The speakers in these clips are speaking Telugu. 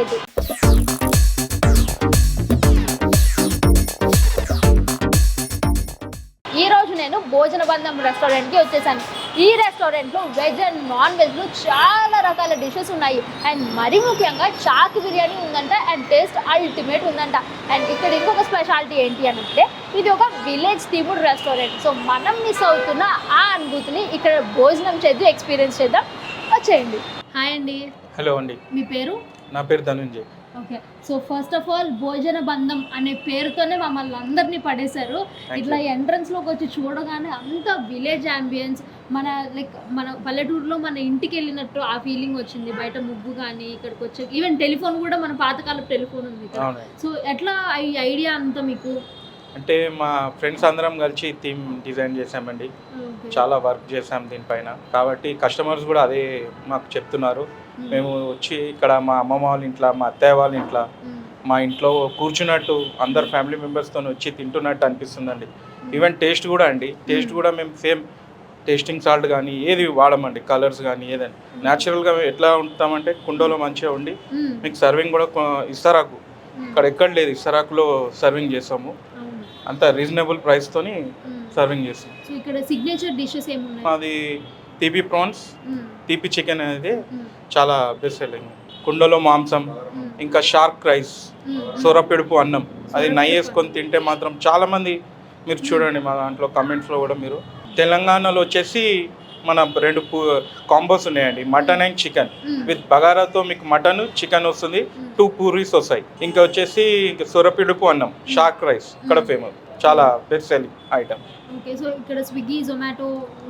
అయితే ఈ రోజు నేను భోజన బంధం రెస్టారెంట్కి వచ్చేసాను. ఈ రెస్టారెంట్లో వెజ్ అండ్ నాన్ వెజ్లో చాలా రకాల డిషెస్ ఉన్నాయి. అండ్ మరీ ముఖ్యంగా చాక్ బిర్యానీ ఉందంట అండ్ టేస్ట్ అల్టిమేట్ ఉందంట. అండ్ ఇక్కడ ఇంకొక స్పెషాలిటీ ఏంటి అని అంటే ఇది ఒక విలేజ్ థీముడ్ రెస్టారెంట్ సో మనం మిస్ అవుతున్న ఆ అనుభూతిని ఇక్కడ భోజనం చేద్దాం ఎక్స్పీరియన్స్ చేద్దాం. వచ్చేయండి. హాయ్ అండి. హలో అండి. మీ పేరు? నా పేరు Dhananjay. Okay. So first of all Bhojana Bandham అనే పేరుతోనే మమ్మల్ని అందరినీ పడేశారు. ఇట్లా ఎంట్రన్స్లోకి వచ్చి చూడగానే అంత విలేజ్ అంబియన్స్ మన లైక్ మన పల్లెటూరులో మన ఇంటికి వెళ్ళినట్టు ఆ ఫీలింగ్ వచ్చింది. బయట ముగ్గు కానీ ఇక్కడికి వచ్చే ఈవెన్ టెలిఫోన్ కూడా మన పాతకాలపు టెలిఫోన్ ఉంది సో ఎట్లా ఈ ఐడియా అంతా మీకు? అంటే మా ఫ్రెండ్స్ అందరం కలిసి థీమ్ డిజైన్ చేసామండి. చాలా వర్క్ చేసాం దీనిపైన. కాబట్టి కస్టమర్స్ కూడా అదే మాకు చెప్తున్నారు. మేము. వచ్చి ఇక్కడ మా అమ్మమ్మ వాళ్ళ ఇంట్లో మా అత్తయ్య వాళ్ళ ఇంట్లో. మా ఇంట్లో కూర్చున్నట్టు అందరు ఫ్యామిలీ మెంబర్స్తో వచ్చి తింటున్నట్టు అనిపిస్తుందండి. ఈవెన్ టేస్ట్ కూడా అండి. టేస్ట్ కూడా మేము సేమ్ టేస్టింగ్ సాల్ట్ కానీ ఏది వాడమండి కలర్స్ కానీ ఏదని. న్యాచురల్గా ఎట్లా ఉంటామంటే కుండలో మంచిగా ఉండి. మీకు సర్వింగ్ కూడా ఇస్తరాకు. ఇక్కడ ఎక్కడ లేదు ఇస్తరాకులో సర్వింగ్ చేస్తాము. అంత రీజనబుల్ ప్రైస్తోని. సర్వింగ్ చేస్తాం సో ఇక్కడ సిగ్నేచర్ డిషెస్ ఏమున్నాయి మాది తీపి ప్రాన్స్. తీపి చికెన్ అనేది Hmm. చాలా బెస్ట్ సెల్లింగ్ కుండలో మాంసం Hmm. ఇంకా షార్క్ రైస్ Hmm. సొరపెడుపు అన్నం అది నెయ్యి వేసుకొని తింటే మాత్రం చాలా మంది మీరు చూడండి మా దాంట్లో కమెంట్స్లో కూడా మీరు తెలంగాణలో వచ్చేసి మన రెండు కాంబోస్ ఉన్నాయండి. Mutton and chicken. విత్ బగారాతో మీకు మటన్ చికెన్ వస్తుంది. టూ పూరీస్ వస్తాయి. ఇంకా వచ్చేసి సొరపిడుపు అన్నం షార్క్ రైస్ ఇక్కడ ఫేమస్. చాలా best selling item okay so ఇక్కడ Swiggy Zomato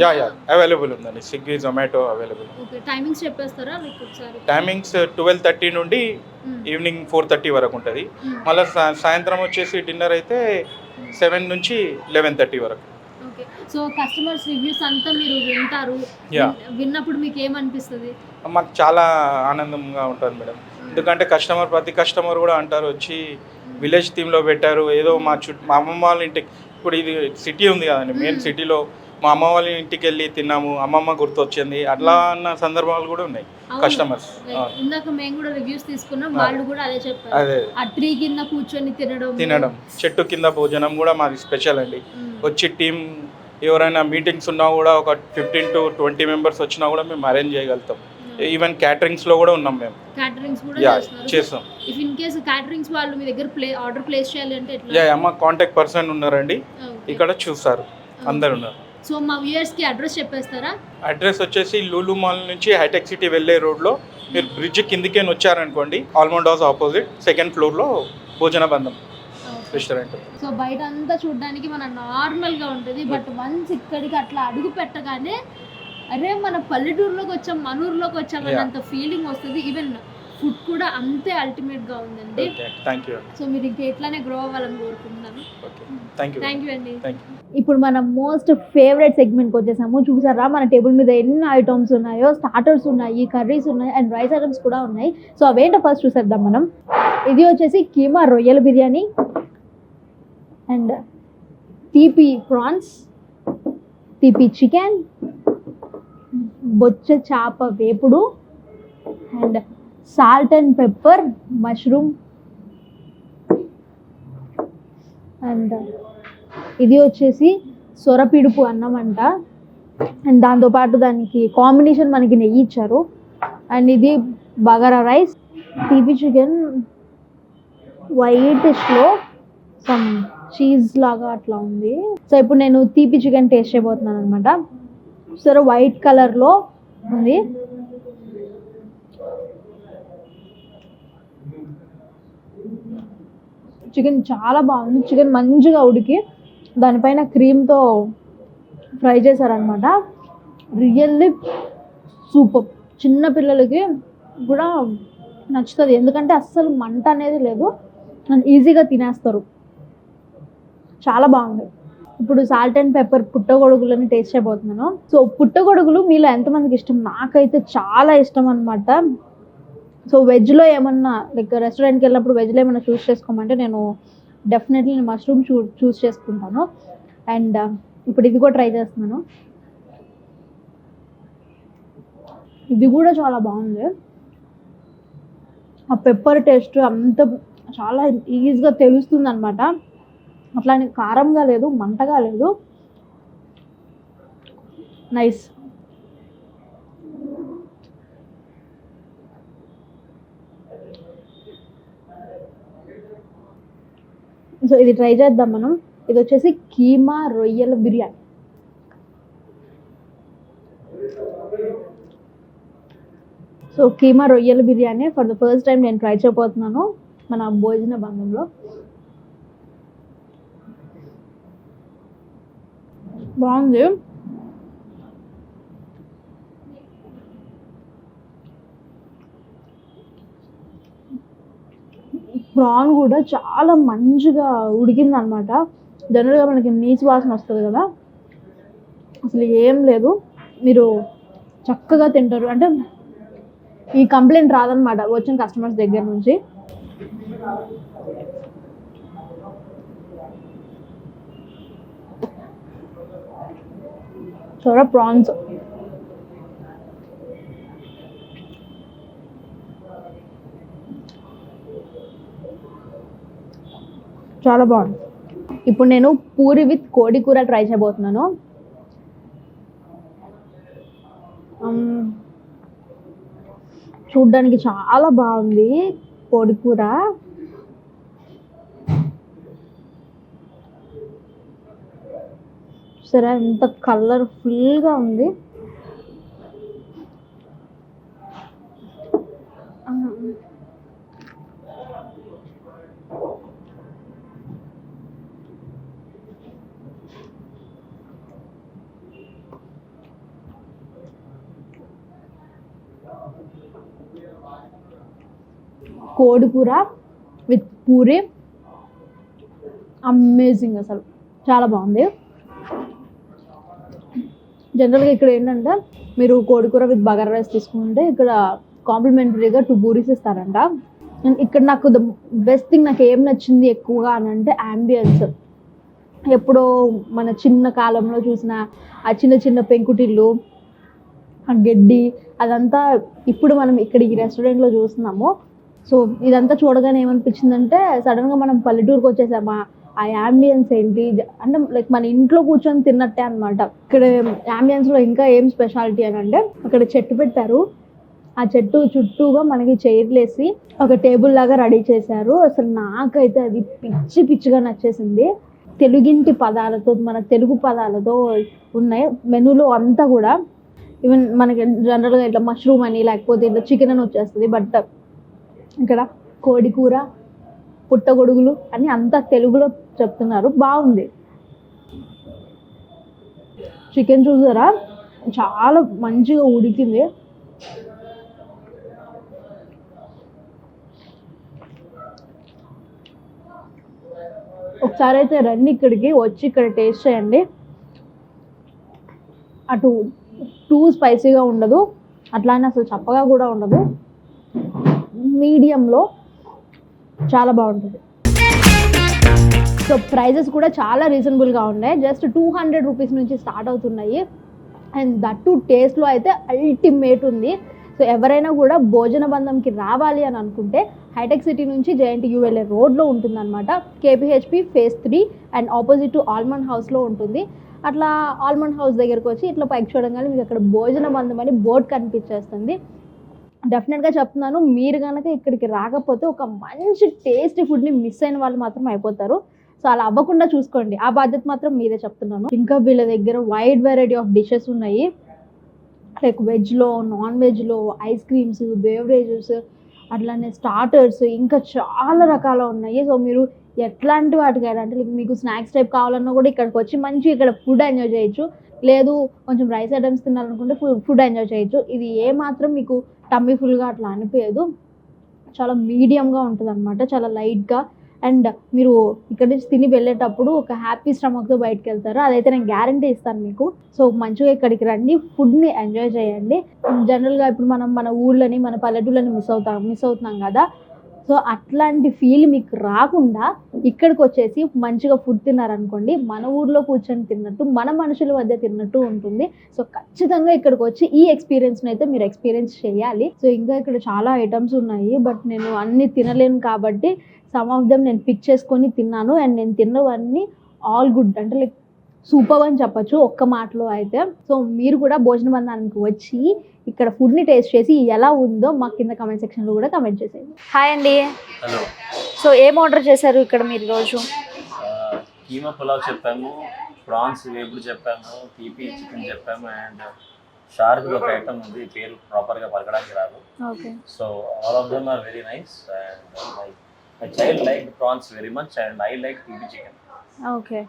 yeah yeah available ఉందండి. Swiggy Zomato available okay timings చెప్పేస్తారా? మీకు ఒకసారి. టైమింగ్స్ ట్వెల్వ్ థర్టీ నుండి. ఈవినింగ్ ఫోర్ థర్టీ వరకు ఉంటుంది. మళ్ళీ సాయంత్రం వచ్చేసి డిన్నర్ అయితే సెవెన్ నుంచి లెవెన్ థర్టీ వరకు. ఓకే. సో కస్టమర్స్ రివ్యూస్ అంతా మీరు వింటారు. విన్నప్పుడు మీకు ఏమనిపిస్తుంది? మాకు చాలా ఆనందంగా ఉంటుంది మేడం. ఎందుకంటే కస్టమర్ ప్రతి కస్టమర్ కూడా అంటారు వచ్చి విలేజ్ థీమ్లో పెట్టారు. ఏదో మా చుట్టూ మా అమ్మమ్మ వాళ్ళ ఇంటికి ఇప్పుడు ఇది సిటీ ఉంది కదండి మెయిన్. సిటీలో మా అమ్మ వాళ్ళ ఇంటికి వెళ్ళి తిన్నాము అమ్మమ్మ గుర్తొచ్చింది అట్లా అన్న సందర్భాలు కూడా ఉన్నాయి. కస్టమర్స్ ఇందాక మేము కూడా రివ్యూస్ తీసుకున్నాం వాళ్ళు కూడా అదే చెప్పారు. అదే. ఆ ట్రీ కింద కూర్చొని తినడం. తినడం చెట్టు కింద భోజనం కూడా మాది స్పెషల్ అండి. మ్మ్. వచ్చి టీం ఎవరైనా మీటింగ్స్ ఉన్నా కూడా ఒక ఫిఫ్టీన్ టు ట్వంటీ మెంబర్స్ వచ్చినా కూడా మేము అరేంజ్ చేయగలుగుతాం. ఈవెన్ క్యాటరింగ్స్లో కూడా ఉన్నాం మేము. క్యాటరింగ్స్ కూడా చేస్తాం. ఇఫ్ ఇన్ కేస్ క్యాటరింగ్స్ వాళ్ళు మీ దగ్గర ప్లే ఆర్డర్ ప్లేస్ చేయాలి అంటే యా అమ్మ కాంటాక్ట్ పర్సన్ ఉన్నారండి. ఇక్కడ చూస్తారు. అందరు ఉన్నారు. సో మా వ్యూయర్స్కి అడ్రస్ చెప్పేస్తారా? అడ్రస్ వచ్చేసి లూలు మాల్ నుంచి హైటెక్ సిటీ వెళ్ళే రోడ్లో మీరు బ్రిడ్జ్ కిందికే వచ్చారనుకోండి ఆల్మండ్ హౌస్ ఆపోజిట్ సెకండ్ ఫ్లోర్లో భోజన బంధం. రెస్టారెంట్ సో బయట అంతా చూడడానికి మన నార్మల్గా ఉంటుంది బట్ వన్స్ ఇక్కడికి అట్లా అడుగు పెట్టగానే అరే మన పల్లెటూరులోకి వచ్చాం మన ఊర్లోకి వచ్చాం. అంత ఫీలింగ్ వస్తుంది. ఈవెన్ ఫుడ్ కూడా అంతే అల్టిమేట్గా ఉందండి. ఓకే థ్యాంక్ యూ సో మీరు ఇంకా ఎట్లానే గ్రో అవ్వాలని కోరుకుంటున్నాను. ఓకే థ్యాంక్ యూ అండి. ఇప్పుడు మన మోస్ట్ ఫేవరెట్ సెగ్మెంట్కి వచ్చేసాము. చూసారా మన టేబుల్ మీద ఎన్ని ఐటమ్స్ ఉన్నాయో స్టార్టర్స్ ఉన్నాయి కర్రీస్ ఉన్నాయి అండ్ రైస్ ఐటమ్స్ కూడా ఉన్నాయి. సో అవేంటో ఫస్ట్ చూసేద్దాం మనం. ఇది వచ్చేసి కీమా రొయ్యల బిర్యానీ. అండ్ తీపి ప్రాన్స్ తీపి చికెన్ బొచ్చ చేప వేపుడు and salt and pepper mushroom. And ఇది వచ్చేసి సొరపిడుపు అన్నం అంట. అండ్ దాంతోపాటు దానికి కాంబినేషన్ మనకి నెయ్యి ఇచ్చారు. అండ్ ఇది బగారా రైస్ తీపి చికెన్ వైట్ వైటిష్లో సమ్ చీజ్ లాగా అట్లా ఉంది. సో ఇప్పుడు నేను తీపి చికెన్ టేస్ట్ చేయబోతున్నాను అనమాట సరే వైట్ కలర్లో ఉంది. చికెన్ చాలా బాగుంది. చికెన్ మంచిగా ఉడికి దానిపైన క్రీమ్తో ఫ్రై చేశారనమాట రియల్లీ సూపర్ చిన్న పిల్లలకి కూడా నచ్చుతుంది. ఎందుకంటే అస్సలు మంట అనేది లేదు. ఈజీగా తినేస్తారు. చాలా బాగుంది ఇప్పుడు సాల్ట్ అండ్ పెప్పర్ పుట్టగొడుగులని టేస్ట్ చేయబోతున్నాను. సో పుట్టగొడుగులు మీలో ఎంతమందికి ఇష్టం? నాకైతే చాలా ఇష్టం అనమాట సో వెజ్లో ఏమన్నా లైక్ రెస్టారెంట్కి వెళ్ళినప్పుడు వెజ్లో ఏమన్నా చూస్ చేసుకోమంటే నేను డెఫినెట్లీ నేను మష్రూమ్ చూ చూస్ చేసుకుంటాను. అండ్ uh, ఇప్పుడు ఇది కూడా ట్రై చేస్తున్నాను. ఇది కూడా చాలా బాగుంది. ఆ పెప్పర్ టేస్ట్ అంత చాలా ఈజీగా తెలుస్తుంది అనమాట అట్లా అని కారంగా లేదు మంటగా లేదు. నైస్ సో ఇది ట్రై చేద్దాం మనం. ఇది వచ్చేసి కీమా రొయ్యల బిర్యానీ. సో కీమా రొయ్యల biryani for the first time నేను ట్రై చేయబోతున్నాను మన భోజన బంధంలో. బాగుంది. ప్రాన్ కూడా చాలా మంచిగా ఉడికింది అనమాట జనరల్గా మనకి నీచు వాసన వస్తుంది కదా. అసలు ఏం లేదు. మీరు చక్కగా తింటారు. అంటే ఈ కంప్లైంట్ రాదనమాట. వచ్చిన కస్టమర్స్ దగ్గర నుంచి. చూడ ప్రాన్స్ చాలా బాగుంది ఇప్పుడు నేను పూరి విత్ కోడి కూర ట్రై చేయబోతున్నాను. Um, చూడ్డానికి చాలా బాగుంది కోడి కూర. సరే ఎంత కలర్ఫుల్గా ఉంది. ఆ. విత్ పూరి. అమేజింగ్ అసలు. చాలా బాగుంది. జనరల్గా ఇక్కడ ఏంటంటే మీరు కోడికూర విత్ బగారా రైస్ తీసుకుంటే ఇక్కడ కాంప్లిమెంటరీగా టూ పూరీస్ ఇస్తారంట. అండ్ ఇక్కడ నాకు ద బెస్ట్ థింగ్ నాకు ఏం నచ్చింది ఎక్కువగా అని అంటే అంబియన్స్ ఎప్పుడో మన చిన్న కాలంలో చూసిన ఆ చిన్న చిన్న పెంకుటిల్లు ఆ గడ్డి అదంతా ఇప్పుడు మనం ఇక్కడ ఈ రెస్టారెంట్లో చూస్తున్నాము. సో ఇదంతా చూడగానే ఏమనిపించిందంటే సడన్గా మనం పల్లెటూరుకి వచ్చేసామా ఆ యాంబియన్స్ ఏంటి? అంటే లైక్ మన ఇంట్లో కూర్చొని తిన్నట్టే అనమాట ఇక్కడ ambience లో ఇంకా ఏం స్పెషాలిటీ అని అంటే అక్కడ చెట్టు పెట్టారు. ఆ చెట్టు చుట్టూగా మనకి చైర్లేసి ఒక టేబుల్ లాగా రెడీ చేశారు. అసలు నాకైతే అది పిచ్చి పిచ్చిగా నచ్చేసింది. తెలుగింటి పదాలతో మన తెలుగు పదాలతో ఉన్నాయి. మెనూలో అంతా కూడా ఈవెన్ మనకి జనరల్గా ఇట్లా మష్రూమ్ అని లేకపోతే ఇట్లా చికెన్ అని వచ్చేస్తుంది. బట్ ఇక్కడ కోడి కూర పుట్టగొడుగులు అని అంతా తెలుగులో చెప్తున్నారు. బాగుంది. చికెన్ చూసారా? చాలా మంచిగా ఉడికింది. ఒకసారి అయితే రండి ఇక్కడికి వచ్చి ఇక్కడ టేస్ట్ చేయండి. అటు టూ స్పైసీగా ఉండదు. అట్లానే అసలు చప్పగా కూడా ఉండదు. మీడియంలో చాలా బాగుంటుంది. సో ప్రైజెస్ కూడా చాలా రీజనబుల్గా ఉన్నాయి. జస్ట్ టూ హండ్రెడ్ రూపీస్ నుంచి స్టార్ట్ అవుతున్నాయి. అండ్ దట్టు టేస్ట్లో అయితే అల్టిమేట్ ఉంది. సో ఎవరైనా కూడా భోజన బంధంకి రావాలి అని అనుకుంటే హైటెక్ సిటీ నుంచి జేఎన్టీయూ వెళ్ళే రోడ్లో ఉంటుందన్నమాట. KPHB phase three and opposite to almond హౌస్లో ఉంటుంది. అట్లా ఆల్మండ్ హౌస్ దగ్గరకు వచ్చి ఇట్లా పైకి చూడగానే మీకు అక్కడ భోజన బంధం అని బోర్డు కనిపించేస్తుంది. డెఫినెట్గా చెప్తున్నాను మీరు కనుక ఇక్కడికి రాకపోతే ఒక మంచి టేస్టీ ఫుడ్ని మిస్ అయిన వాళ్ళు మాత్రం అయిపోతారు. సో అలా అవ్వకుండా చూసుకోండి. ఆ బాధ్యత మాత్రం మీదే చెప్తున్నాను. ఇంకా వీళ్ళ దగ్గర వైడ్ వెరైటీ ఆఫ్ డిషెస్ ఉన్నాయి. లైక్ వెజ్లో నాన్ వెజ్లో ఐస్ క్రీమ్స్ బేవరేజెస్ అట్లానే స్టార్టర్స్ ఇంకా చాలా రకాల ఉన్నాయి. సో మీరు ఎట్లాంటి వాటికైనా అంటే మీకు స్నాక్స్ టైప్ కావాలన్నా కూడా ఇక్కడికి వచ్చి మంచి ఇక్కడ ఫుడ్ ఎంజాయ్ చేయొచ్చు. లేదు కొంచెం రైస్ ఐటమ్స్ తినాలనుకుంటే ఫుడ్ ఫుడ్ ఎంజాయ్ చేయొచ్చు. ఇది ఏ మాత్రం మీకు టమ్మీ ఫుల్గా అట్లా అనిపించదు చాలా మీడియంగా ఉంటుంది అనమాట చాలా లైట్గా అండ్ మీరు ఇక్కడ నుంచి తిని వెళ్ళేటప్పుడు ఒక హ్యాపీ స్టమక్తో బయటకు వెళ్తారు అదైతే నేను గ్యారంటీ ఇస్తాను మీకు. సో మంచిగా ఇక్కడికి రండి ఫుడ్ని ఎంజాయ్ చేయండి. జనరల్గా ఇప్పుడు మనం మన ఊళ్ళని మన పల్లెటూళ్ళని మిస్ అవుతాం మిస్ అవుతున్నాం కదా. సో అట్లాంటి ఫీల్ మీకు రాకుండా ఇక్కడికి వచ్చేసి మంచిగా ఫుడ్ తిన్నారనుకోండి మన ఊర్లో కూర్చొని తిన్నట్టు మన మనుషుల మధ్య తిన్నట్టు ఉంటుంది. సో ఖచ్చితంగా ఇక్కడికి వచ్చి ఈ ఎక్స్పీరియన్స్ని అయితే మీరు ఎక్స్పీరియన్స్ చేయాలి. సో ఇంకా ఇక్కడ చాలా ఐటమ్స్ ఉన్నాయి బట్ నేను అన్ని తినలేను కాబట్టి సమ్ ఆఫ్ దెమ్ నేను పిక్ చేసుకొని తిన్నాను. అండ్ నేను తిన్నవన్నీ ఆల్ గుడ్ అంటే లైక్ సూపర్ అని చెప్పొచ్చు ఒక్క మాటలో అయితే. సో మీరు కూడా భోజన బంధానికి వచ్చి ఇక్కడ ఫుడ్ని టేస్ట్ చేసి ఎలా ఉందో మా కింద కమెంట్ సెక్షన్లో కూడా కమెంట్ చేసేయండి. హాయ్ అండి. హలో సో ఏం ఆర్డర్ చేశారు ఇక్కడ మీరు ఈరోజు? ఆ, కీమా పులావ్ చెప్పాము ప్రాన్స్ వేపుడు చెప్పాము పీపీ చికెన్ చెప్పాము అండ్ షార్క్ ఒక ఐటమ్ ఉంది పేరు ప్రాపర్గా పలకడానికి రాదు. Okay so all of them are very nice and my child like prawns very much and I like PP chicken okay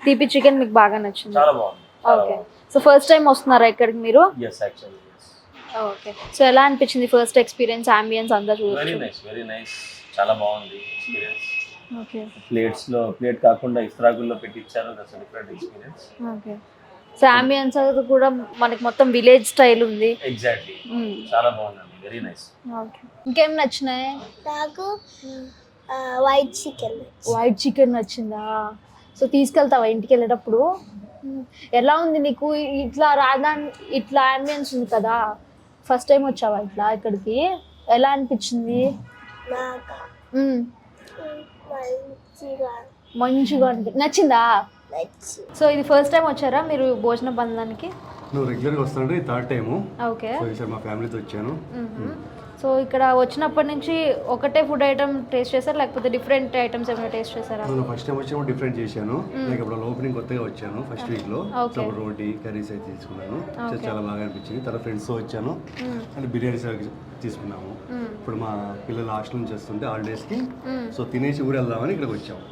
తీపి చికెన్ మీకు బాగా నచ్చింది. చాలా బాగుంది. ఓకే. సో ఫస్ట్ టైం వస్తున్నారా ఇక్కడికి మీరు? Yes actually yes okay. So ఎలా అనిపించింది ఫస్ట్ ఎక్స్పీరియన్స్ అంబియన్స్ అంతా వెరీ చూడొచ్చు నైస్ వెరీ నైస్ చాలా బాగుంది ఎక్స్పీరియన్స్ ఓకే. ప్లేట్స్లో ప్లేట్ కాకుండా ఇస్త్రాగుల్లో పెట్టించారు that's different experience okay. So ambience కూడా మనకి మొత్తం విలేజ్ స్టైల్ ఉంది. Exactly hmm. చాలా బాగుందండి వెరీ నైస్ ఓకే. ఇంకేం నచ్చినాయి? నాకు వైట్ చికెన్ వైట్ చికెన్ నచ్చిందా? సో తీసుకెళ్తావా ఇంటికి వెళ్ళేటప్పుడు? ఎలా ఉంది నీకు? ఇట్లా రాదా ఇట్లా అంబియన్స్ ఉంది కదా. ఫస్ట్ టైం వచ్చావా ఇట్లా ఇక్కడికి? ఎలా అనిపించింది. మంచిగా అనిపి నచ్చిందా? నచ్చి సో ఇది ఫస్ట్ టైం వచ్చారా మీరు భోజన బంధానికి? నువ్వు రెగ్యులర్గా వస్తానంటే ఇది థర్డ్ టైము ఓకే. సో ఈసారి మా ఫ్యామిలీతో వచ్చాను. సో ఇక్కడ వచ్చినప్పటి నుంచి ఒకటే ఫుడ్ ఐటమ్ టేస్ట్ చేశారా? లేకపోతే డిఫరెంట్ ఐటమ్స్ ఏమైనా టేస్ట్ చేశారా? నేను ఫస్ట్ టైం వచ్చినప్పుడు డిఫరెంట్ చేశాను. లైక్ అప్పుడు ఓపెనింగ్ కొత్తగా వచ్చాను ఫస్ట్ వీక్లో Okay. సో రోటీ కర్రీస్ అయితే తీసుకున్నాను. చాలా బాగా అనిపించింది. తర్వాత ఫ్రెండ్స్తో వచ్చాను. మ్మ్. అండ్ బిర్యానీస్ తీసుకున్నాము. ఇప్పుడు మా పిల్లలు హాస్టల్ నుంచి వస్తుంటే హాలిడేస్కి మ్మ్. సో తినేసి ఊరు వెళ్దామని ఇక్కడికి వచ్చాము.